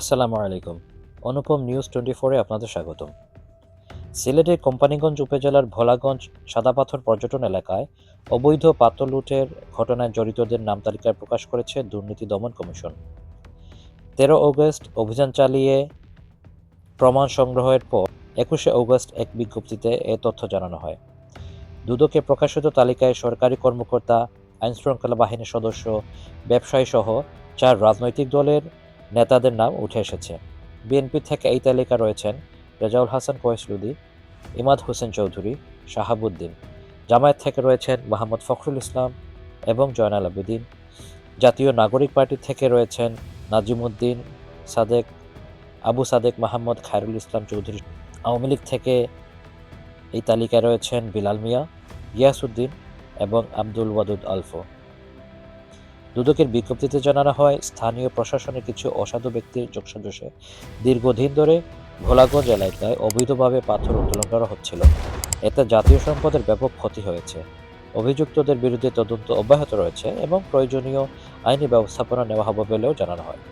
আসসালামু আলাইকুম। অনুপম news twenty ফোরে আপনাদের স্বাগতম। সিলেটের কোম্পানিগঞ্জ উপজেলার ভোলাগঞ্জ সাদাপাথর পর্যটন এলাকায় অবৈধ পাত্র লুটের ঘটনায় জড়িতদের নাম তালিকায় প্রকাশ করেছে দুর্নীতি দমন কমিশন। তেরো অগস্ট অভিযান চালিয়ে প্রমাণ সংগ্রহের পর একুশে অগস্ট এক বিজ্ঞপ্তিতে এ তথ্য জানানো হয়। দুদকে প্রকাশিত তালিকায় সরকারি কর্মকর্তা, আইনশৃঙ্খলা বাহিনীর সদস্য ব্যবসায়ী সহ চার রাজনৈতিক দলের নেতাদের নাম উঠে এসেছে। বিএনপি থেকে এই তালিকা রয়েছেন রেজাউল হাসান কোয়েসলুদি, ইমাদ হোসেন চৌধুরী, শাহাবুদ্দিন। জামায়াত থেকে রয়েছেন মোহাম্মদ ফখরুল ইসলাম এবং জয়নাল আবেদিন। জাতীয় নাগরিক পার্টি থেকে রয়েছেন নাজিমুদ্দিন সাদেক, আবু সাদেক মাহমদ খায়রুল ইসলাম চৌধুরী। আওয়ামী লীগ থেকে এই তালিকায় রয়েছেন বিলাল মিয়া, গিয়াসউদ্দিন এবং আব্দুল ওয়াদুদ আলফো। দুদকের বিজ্ঞপ্তিতে জানানো হয়, স্থানীয় প্রশাসনের কিছু অসাধু ব্যক্তির যোগসাজশে দীর্ঘদিন ধরে ভোলাগঞ্জ এলাকায় অবৈধভাবে পাথর উত্তোলন করা হচ্ছিল। এতে জাতীয় সম্পদের ব্যাপক ক্ষতি হয়েছে। অভিযুক্তদের বিরুদ্ধে তদন্ত অব্যাহত রয়েছে এবং প্রয়োজনীয় আইনি ব্যবস্থাপনা নেওয়া হবে বলেও জানানো হয়।